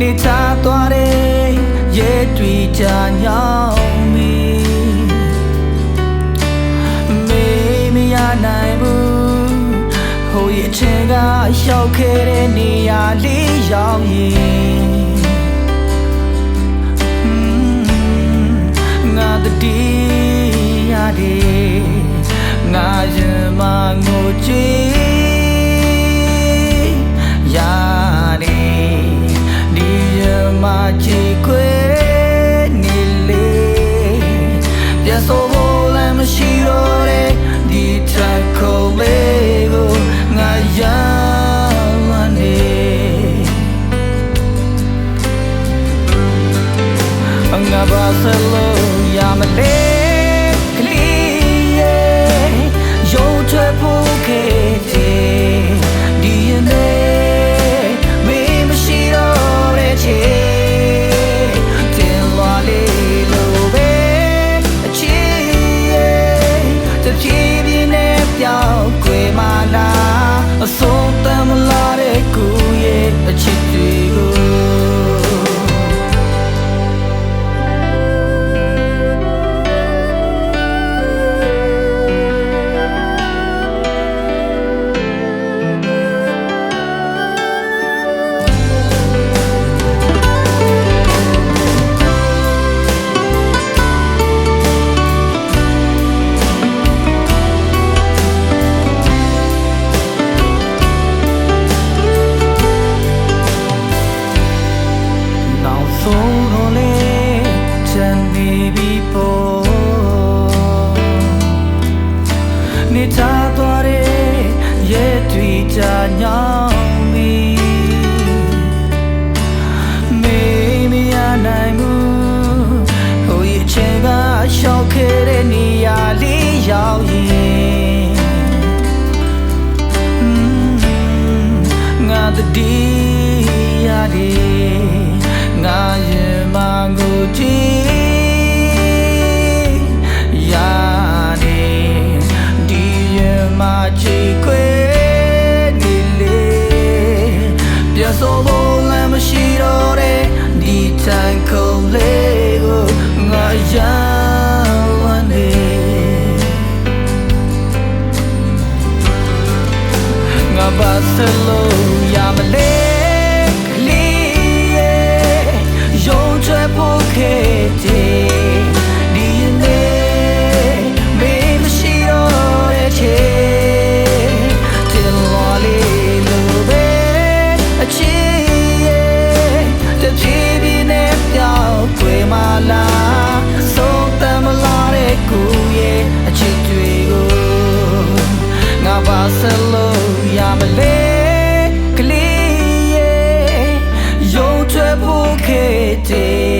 နေချသွားတယ်ရဲတွေ့ကြညောင်းမီမေမရနိုင်ဘူးဟိုရဲ့ချင်ကရောက်ခဲ့တဲ့နေရာလေးရောက်ရင်ငါတတိရတယ်ငါရင်မငိုကြည့် on the day တတိယဒီငါရဲ့မကိုကြည်ယာနေဒီရဲ့မချီခွေနေလေပြဆိုဖို့လမ်းမရှိတော့တဲ့ဒီတိုင်ကုန်လေးကိုငါရဲ့ဘာသလို့ pokete